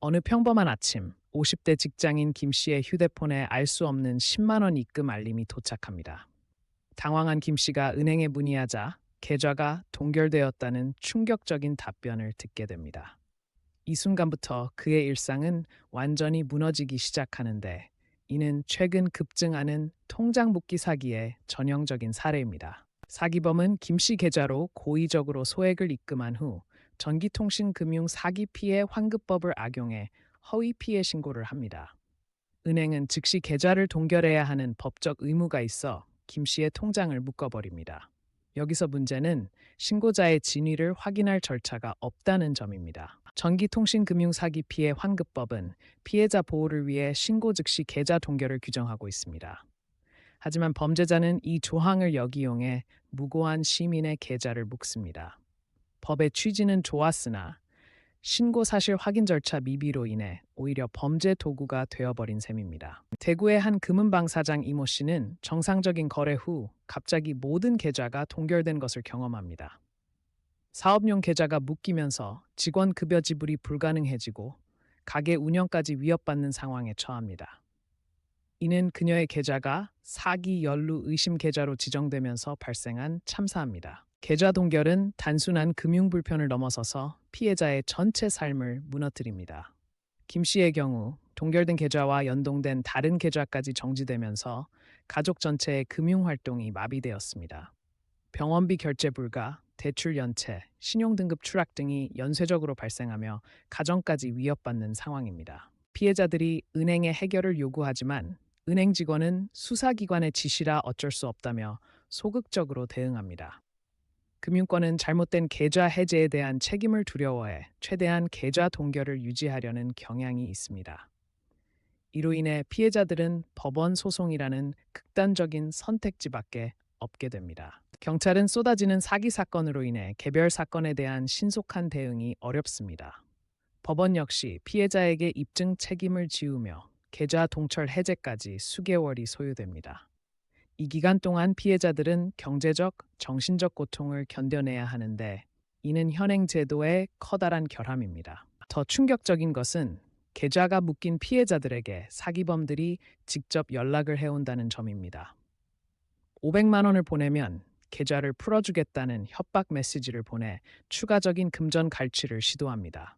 어느 평범한 아침, 50대 직장인 김 씨의 휴대폰에 알 수 없는 10만 원 입금 알림이 도착합니다. 당황한 김 씨가 은행에 문의하자 계좌가 동결되었다는 충격적인 답변을 듣게 됩니다. 이 순간부터 그의 일상은 완전히 무너지기 시작하는데 이는 최근 급증하는 통장 묶기 사기의 전형적인 사례입니다. 사기범은 김 씨 계좌로 고의적으로 소액을 입금한 후 전기통신금융 사기 피해 환급법을 악용해 허위 피해 신고를 합니다. 은행은 즉시 계좌를 동결해야 하는 법적 의무가 있어 김 씨의 통장을 묶어버립니다. 여기서 문제는 신고자의 진위를 확인할 절차가 없다는 점입니다. 전기통신금융 사기 피해 환급법은 피해자 보호를 위해 신고 즉시 계좌 동결을 규정하고 있습니다. 하지만 범죄자는 이 조항을 역이용해 무고한 시민의 계좌를 묶습니다. 법의 취지는 좋았으나 신고 사실 확인 절차 미비로 인해 오히려 범죄 도구가 되어버린 셈입니다. 대구의 한 금은방 사장 이모 씨는 정상적인 거래 후 갑자기 모든 계좌가 동결된 것을 경험합니다. 사업용 계좌가 묶이면서 직원 급여 지불이 불가능해지고 가게 운영까지 위협받는 상황에 처합니다. 이는 그녀의 계좌가 사기 연루 의심 계좌로 지정되면서 발생한 참사입니다. 계좌 동결은 단순한 금융 불편을 넘어서서 피해자의 전체 삶을 무너뜨립니다. 김 씨의 경우 동결된 계좌와 연동된 다른 계좌까지 정지되면서 가족 전체의 금융 활동이 마비되었습니다. 병원비 결제 불가, 대출 연체, 신용등급 추락 등이 연쇄적으로 발생하며 가정까지 위협받는 상황입니다. 피해자들이 은행에 해결을 요구하지만 은행 직원은 수사기관의 지시라 어쩔 수 없다며 소극적으로 대응합니다. 금융권은 잘못된 계좌 해제에 대한 책임을 두려워해 최대한 계좌 동결을 유지하려는 경향이 있습니다. 이로 인해 피해자들은 법원 소송이라는 극단적인 선택지밖에 없게 됩니다. 경찰은 쏟아지는 사기 사건으로 인해 개별 사건에 대한 신속한 대응이 어렵습니다. 법원 역시 피해자에게 입증 책임을 지우며 계좌 동철 해제까지 수개월이 소요됩니다. 이 기간 동안 피해자들은 경제적, 정신적 고통을 견뎌내야 하는데 이는 현행 제도의 커다란 결함입니다. 더 충격적인 것은 계좌가 묶인 피해자들에게 사기범들이 직접 연락을 해온다는 점입니다. 500만 원을 보내면 계좌를 풀어주겠다는 협박 메시지를 보내 추가적인 금전 갈취를 시도합니다.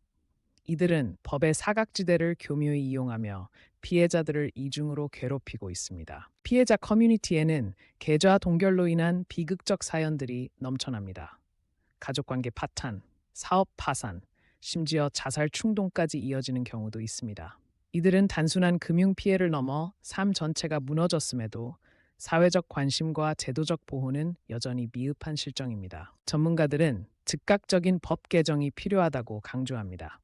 이들은 법의 사각지대를 교묘히 이용하며 피해자들을 이중으로 괴롭히고 있습니다. 피해자 커뮤니티에는 계좌 동결로 인한 비극적 사연들이 넘쳐납니다. 가족관계 파탄, 사업 파산, 심지어 자살 충동까지 이어지는 경우도 있습니다. 이들은 단순한 금융 피해를 넘어 삶 전체가 무너졌음에도 사회적 관심과 제도적 보호는 여전히 미흡한 실정입니다. 전문가들은 즉각적인 법 개정이 필요하다고 강조합니다.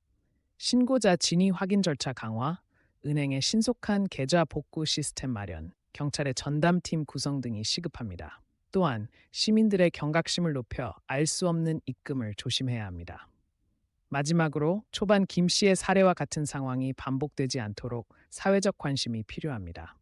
신고자 진위 확인 절차 강화, 은행의 신속한 계좌 복구 시스템 마련, 경찰의 전담팀 구성 등이 시급합니다. 또한 시민들의 경각심을 높여 알 수 없는 입금을 조심해야 합니다. 마지막으로 초반 김 씨의 사례와 같은 상황이 반복되지 않도록 사회적 관심이 필요합니다.